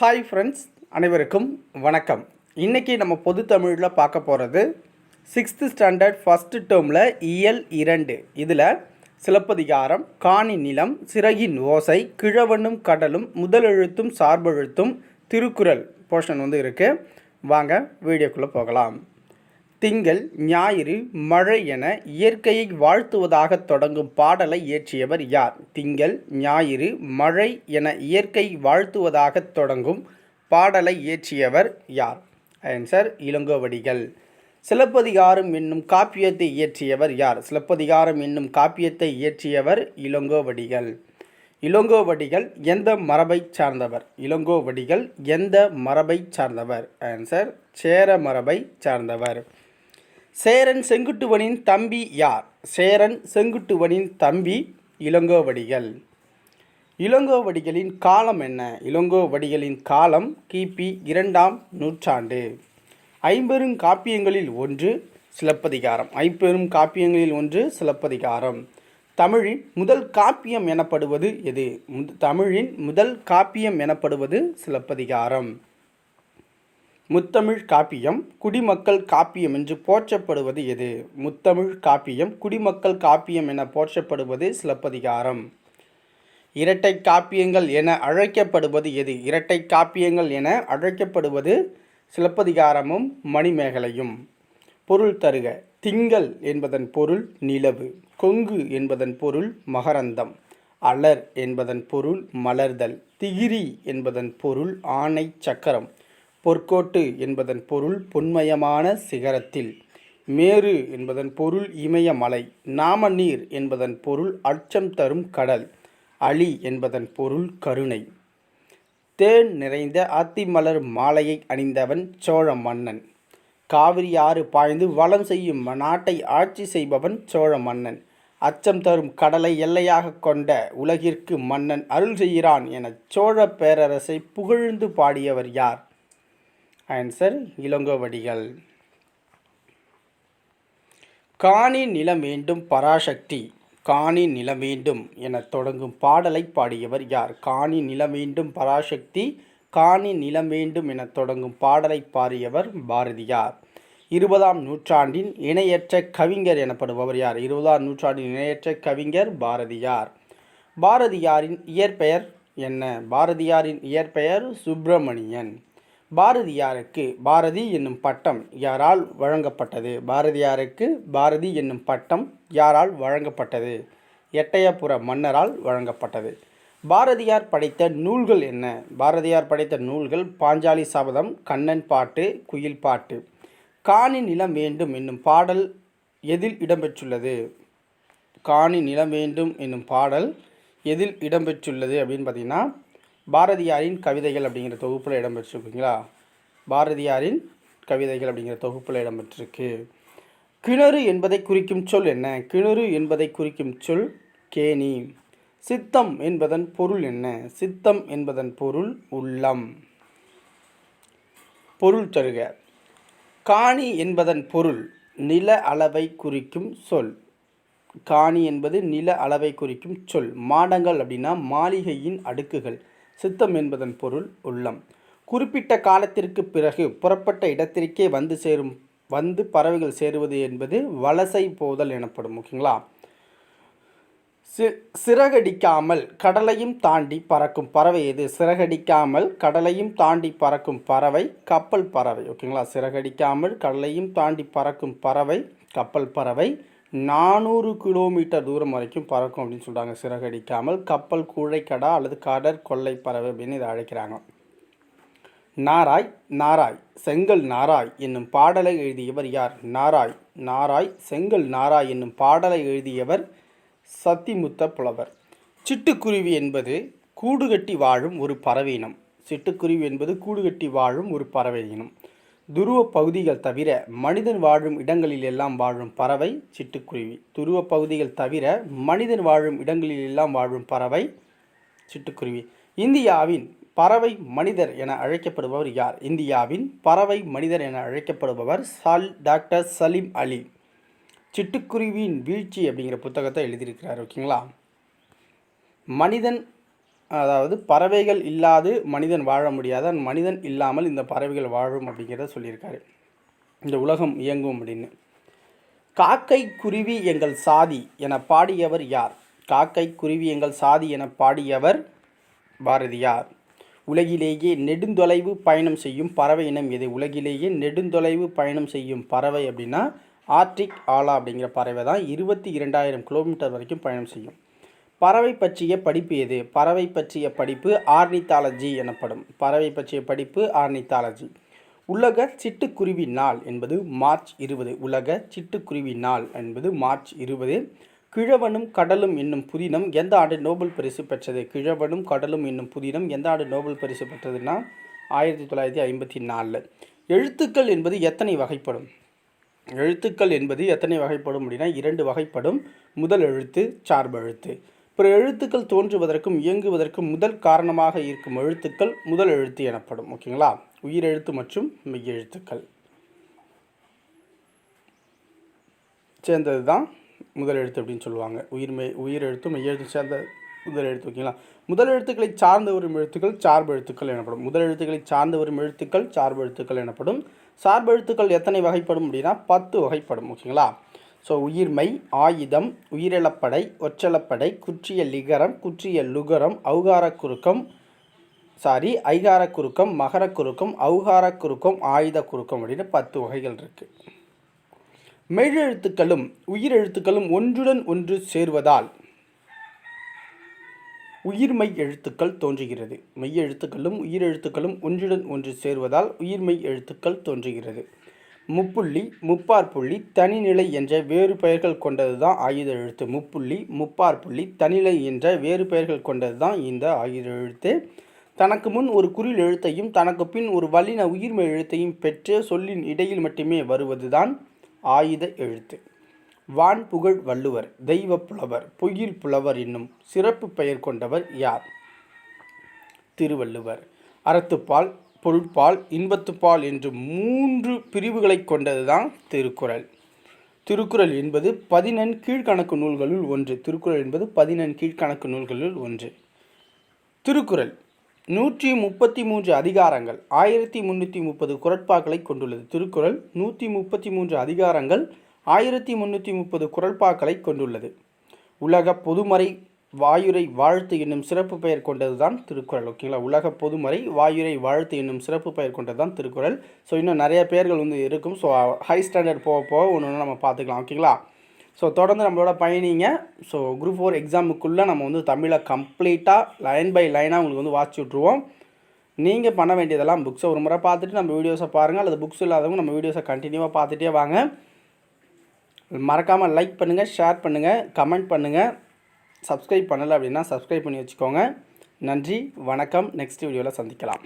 Hi friends அனைவருக்கும் வணக்கம். இன்றைக்கி நம்ம பொது தமிழில் பார்க்க போகிறது சிக்ஸ்த்து ஸ்டாண்டர்ட் ஃபஸ்ட்டு டேர்மில் இயல் இரண்டு. இதில் சிலப்பதிகாரம் காணி நிலம் சிறகின் ஓசை கிழவனும் கடலும் முதலெழுத்தும் சார்பெழுத்தும் திருக்குறள் போர்ஷன் வந்து இருக்குது வாங்க வீடியோக்குள்ளே போகலாம். திங்கள் ஞாயிறு மழை என இயற்கையை வாழ்த்துவதாக தொடங்கும் பாடலை இயற்றியவர் யார்? திங்கள் ஞாயிறு மழை என இயற்கை வாழ்த்துவதாக தொடங்கும் பாடலை இயற்றியவர் யார்? ஆன்சர் இளங்கோவடிகள். சிலப்பதிகாரம் என்னும் காப்பியத்தை இயற்றியவர் யார்? சிலப்பதிகாரம் என்னும் காப்பியத்தை இயற்றியவர் இளங்கோவடிகள். இளங்கோவடிகள் எந்த மரபைச் சார்ந்தவர்? இளங்கோவடிகள் எந்த மரபைச் சார்ந்தவர்? ஆன்சர் சேர மரபைச் சார்ந்தவர். சேரன் செங்குட்டுவனின் தம்பி யார்? சேரன் செங்குட்டுவனின் தம்பி இளங்கோவடிகள். இளங்கோவடிகளின் காலம் என்ன? இளங்கோவடிகளின் காலம் கிபி இரண்டாம் நூற்றாண்டு. ஐம்பெரும் காப்பியங்களில் ஒன்று சிலப்பதிகாரம். ஐம்பெரும் காப்பியங்களில் ஒன்று சிலப்பதிகாரம். தமிழின் முதல் காப்பியம் எனப்படுவது எது? தமிழின் முதல் காப்பியம் எனப்படுவது சிலப்பதிகாரம். முத்தமிழ் காப்பியம் குடிமக்கள் காப்பியம் என்று போற்றப்படுவது எது? முத்தமிழ் காப்பியம் குடிமக்கள் காப்பியம் என போற்றப்படுவது சிலப்பதிகாரம். இரட்டை காப்பியங்கள் என அழைக்கப்படுவது எது? இரட்டை காப்பியங்கள் என அழைக்கப்படுவது சிலப்பதிகாரமும் மணிமேகலையும். பொருள் தருக. திங்கள் என்பதன் பொருள் நிலவு. கொங்கு என்பதன் பொருள் மகரந்தம். அலர் என்பதன் பொருள் மலர்தல். திகிரி என்பதன் பொருள் ஆணை சக்கரம். பொற்கோட்டு என்பதன் பொருள் பொன்மயமான சிகரத்தில் மேரு என்பதன் பொருள் இமயமலை நாமநீர் என்பதன் பொருள் அச்சம் தரும் கடல் அலி என்பதன் பொருள் கருணை. தேன் நிறைந்த ஆத்திமலர் மாலையை அணிந்தவன் சோழ மன்னன். காவிரி ஆறு பாய்ந்து வளம் செய்யும் நாட்டை ஆட்சி செய்பவன் சோழ மன்னன். அச்சம் தரும் கடலை எல்லையாக கொண்ட உலகிற்கு மன்னன் அருள் செய்கிறான் என சோழ பேரரசை புகழ்ந்து பாடியவர் யார்? ஆன்சர் இளங்கோவடிகள் காணி நிலம் வேண்டும் பராசக்தி காணி நிலம் வேண்டும் என தொடங்கும் பாடலை பாடியவர் யார்? காணி நிலம் வேண்டும் பராசக்தி காணி நிலம் வேண்டும் என தொடங்கும் பாடலை பாடியவர் பாரதியார் இருபதாம் நூற்றாண்டின் இணையற்ற கவிஞர் எனப்படுபவர் யார்? இருபதாம் நூற்றாண்டின் இணையற்ற கவிஞர் பாரதியார் பாரதியாரின் இயற்பெயர் என்ன? பாரதியாரின் இயற்பெயர் சுப்பிரமணியன். பாரதியாருக்கு பாரதி என்னும் பட்டம் யாரால் வழங்கப்பட்டது? பாரதியாருக்கு பாரதி என்னும் பட்டம் யாரால் வழங்கப்பட்டது? எட்டயபுர மன்னரால் வழங்கப்பட்டது. பாரதியார் படைத்த நூல்கள் என்ன? பாரதியார் படைத்த நூல்கள் பாஞ்சாலி சபதம் கண்ணன் பாட்டு குயில் பாட்டு. காணி நிலம் வேண்டும் என்னும் பாடல் எதில் இடம்பெற்றுள்ளது? காணி நிலம் வேண்டும் என்னும் பாடல் எதில் இடம்பெற்றுள்ளது அப்படின்னு பார்த்திங்கன்னா பாரதியாரின் கவிதைகள் அப்படிங்கிற தொகுப்பில் இடம்பெற்றிருக்குங்களா பாரதியாரின் கவிதைகள் அப்படிங்கிற தொகுப்பில் இடம்பெற்றிருக்கு. கிணறு என்பதை குறிக்கும் சொல் என்ன? கிணறு என்பதை குறிக்கும் சொல் கேணி. சித்தம் என்பதன் பொருள் என்ன? சித்தம் என்பதன் பொருள் உள்ளம். பொருள் தருக. காணி என்பதன் பொருள் நில அளவை குறிக்கும் சொல். காணி என்பது நில அளவை குறிக்கும் சொல். மாடங்கள் அப்படின்னா மாளிகையின் அடுக்குகள். சித்தம் என்பதன் பொருள் உள்ளம். குறிப்பிட்ட காலத்திற்கு பிறகு புறப்பட்ட இடத்திற்கே வந்து சேரும் வந்து பறவைகள் சேருவது என்பது வலசை போதல் எனப்படும் ஓகேங்களா? சி சிறகடிக்காமல் கடலையும் தாண்டி பறக்கும் பறவை எது? சிறகடிக்காமல் கடலையும் தாண்டி பறக்கும் பறவை கப்பல் பறவை ஓகேங்களா? சிறகடிக்காமல் கடலையும் தாண்டி பறக்கும் பறவை கப்பல் பறவை நானூறு கிலோமீட்டர் தூரம் வரைக்கும் பறக்கும் அப்படின்னு சொல்கிறாங்க சிறகடிக்காமல் கப்பல் கூழைக்கடா அல்லது கடற்கொள்ளை பறவை அப்படின்னு இதை அழைக்கிறாங்க. நாராய் நாராய் செங்கல் நாராய் என்னும் பாடலை எழுதியவர் யார்? நாராய் நாராய் செங்கல் நாராய் என்னும் பாடலை எழுதியவர் சத்திமுத்த புலவர். சிட்டுக்குருவி என்பது கூடுகட்டி வாழும் ஒரு பறவை இனம். சிட்டுக்குருவி என்பது கூடுகட்டி வாழும் ஒரு பறவை இனம். துருவ பகுதிகள் தவிர மனிதன் வாழும் இடங்களில் எல்லாம் வாழும் பறவை சிட்டுக்குருவி. துருவ பகுதிகள் தவிர மனிதன் வாழும் இடங்களில் எல்லாம் வாழும் பறவை சிட்டுக்குருவி. இந்தியாவின் பறவை மனிதர் என அழைக்கப்படுபவர் யார்? இந்தியாவின் பறவை மனிதர் என அழைக்கப்படுபவர் சால் டாக்டர் சலீம் அலி. சிட்டுக்குருவியின் வீழ்ச்சி அப்படிங்கிற புத்தகத்தை எழுதியிருக்கிறார் ஓகேங்களா? மனிதன் அதாவது பறவைகள் இல்லாது மனிதன் வாழ முடியாத. மனிதன் இல்லாமல் இந்த பறவைகள் வாழும் அப்படிங்கிறத சொல்லியிருக்காரு. இந்த உலகம் இயங்கும் அப்படின்னு. காக்கை குருவி எங்கள் சாதி என பாடியவர் யார்? காக்கை குருவி எங்கள் சாதி என பாடியவர் பாரதியார். உலகிலேயே நெடுந்தொலைவு பயணம் செய்யும் பறவை இனம் எது? உலகிலேயே நெடுந்தொலைவு பயணம் செய்யும் பறவை அப்படின்னா ஆர்டிக் ஆலா அப்படிங்கிற பறவை தான் இருபத்தி இரண்டாயிரம் கிலோமீட்டர் வரைக்கும் பயணம் செய்யும். பறவை பற்றிய படிப்பு எது? பறவை பற்றிய படிப்பு ஆர்னித்தாலஜி எனப்படும். பறவை பற்றிய படிப்பு ஆர்னித்தாலஜி. உலக சிட்டுக்குருவி நாள் என்பது மார்ச் இருபது. உலக சிட்டுக்குருவி நாள் என்பது மார்ச் இருபது. கிழவனும் கடலும் என்னும் புதினம் எந்த ஆண்டு நோபல் பரிசு பெற்றது? கிழவனும் கடலும் என்னும் புதினம் எந்த ஆண்டு நோபல் பரிசு பெற்றதுன்னா? ஆயிரத்தி தொள்ளாயிரத்தி ஐம்பத்தி நாலில் எழுத்துக்கள் என்பது எத்தனை வகைப்படும்? எழுத்துக்கள் என்பது எத்தனை வகைப்படும் அப்படின்னா இரண்டு வகைப்படும். முதல் எழுத்து சார்பு எழுத்து பிற எழுத்துக்கள் தோன்றுவதற்கும் இயங்குவதற்கும் முதல் காரணமாக இருக்கும் எழுத்துக்கள் முதல் எழுத்து எனப்படும் ஓகேங்களா? உயிரெழுத்து மற்றும் மெய்யெழுத்துக்கள். சேர்ந்தது தான் முதல் எழுத்து அப்படின்னு சொல்லுவாங்க. உயிர் மெய் உயிரெழுத்து மெய்யெழுத்து சேர்ந்த முதல் எழுத்து ஓகேங்களா? முதல் எழுத்துக்களை சார்ந்து வரும் எழுத்துக்கள் சார்பு எழுத்துக்கள் எனப்படும். முதல் எழுத்துக்களை சார்ந்து வரும் எழுத்துக்கள் சார்பு எழுத்துக்கள் எனப்படும். சார்பு எழுத்துக்கள் எத்தனை வகைப்படும் அப்படின்னா பத்து வகைப்படும் ஓகேங்களா? ஸோ உயிர்மை ஆயுதம் உயிரிழப்படை ஒற்றலப்படை குற்றிய லிகரம் குற்றிய லுகரம் ஔகார குறுக்கம் சாரி ஐகார குறுக்கம் மகர குறுக்கம் அவுகாரக் குறுக்கம் ஆயுத குறுக்கம் அப்படின்னு பத்து வகைகள் இருக்குது மெய்யெழுத்துக்களும் உயிரெழுத்துக்களும் ஒன்றுடன் ஒன்று சேர்வதால் உயிர்மெய் எழுத்துக்கள் தோன்றுகிறது. மெய்யெழுத்துக்களும் உயிரெழுத்துக்களும் ஒன்றுடன் ஒன்று சேர்வதால் உயிர்மெய் எழுத்துக்கள் தோன்றுகிறது. முப்புள்ளி முப்பார்புள்ளி தனிநிலை என்ற வேறு பெயர்கள் கொண்டது தான் ஆயுத எழுத்து முப்புள்ளி முப்பார்புள்ளி தனிநிலை என்ற வேறு பெயர்கள் கொண்டது தான் இந்த ஆயுத எழுத்து தனக்கு முன் ஒரு குறில் எழுத்தையும் தனக்கு பின் ஒரு வல்லின உயிர்மை எழுத்தையும் பெற்று சொல்லின் இடையில் மட்டுமே வருவதுதான் ஆயுத எழுத்து. வான் புகழ் வள்ளுவர் தெய்வ புலவர் பொயில் புலவர் என்னும் சிறப்பு பெயர் கொண்டவர் யார்? திருவள்ளுவர். அறத்துப்பால் பொருட்பால் இன்பத்துப்பால் என்று மூன்று பிரிவுகளை கொண்டதுதான் திருக்குறள். திருக்குறள் என்பது பதினெண் கீழ்கணக்கு நூல்களுள் ஒன்று. திருக்குறள் என்பது பதினெண் கீழ்கணக்கு நூல்களுள் ஒன்று. திருக்குறள். நூற்றி முப்பத்தி மூன்று அதிகாரங்கள். ஆயிரத்தி முந்நூற்றி முப்பது குரட்பாக்களை கொண்டுள்ளது. திருக்குறள் நூற்றி முப்பத்தி மூன்று அதிகாரங்கள் ஆயிரத்தி முந்நூற்றி முப்பது குரட்பாக்களை கொண்டுள்ளது. உலக பொதுமறை வாயுரை வாழ்த்து என்னும் சிறப்பு பெயர் கொண்டது தான் திருக்குறள். ஓகேங்களா? உலக பொதுமறை வாயுரை வாழ்த்து என்னும் சிறப்பு பெயர் கொண்டது தான் திருக்குறள். ஸோ இன்னும் நிறைய பேர்கள் வந்து இருக்கும். ஸோ ஹை ஸ்டாண்டர்ட் போக போக ஒன்று ஒன்று நம்ம பார்த்துக்கலாம். ஓகேங்களா? ஸோ தொடர்ந்து நம்மளோட பயணிங்க. ஸோ குரூப் ஃபோர் எக்ஸாமுக்குள்ளே நம்ம வந்து தமிழை கம்ப்ளீட்டாக லைன் பை லைனாக உங்களுக்கு வந்து வாட்சி விட்ருவோம் நீங்கள் பண்ண வேண்டியதெல்லாம் புக்ஸை ஒரு முறை பார்த்துட்டு நம்ம வீடியோஸை பாருங்கள் அல்லது புக்ஸ் இல்லாதவங்க நம்ம வீடியோஸை கண்டினியூவாக பார்த்துட்டே வாங்க. மறக்காமல் லைக் பண்ணுங்கள் ஷேர் பண்ணுங்கள் கமெண்ட் பண்ணுங்கள் சப்ஸ்கிரைப் பண்ணலை அப்படின்னா சப்ஸ்கிரைப் பண்ணி வச்சுக்கோங்க. நன்றி வணக்கம். நெக்ஸ்ட் வீடியோவில் சந்திக்கலாம்.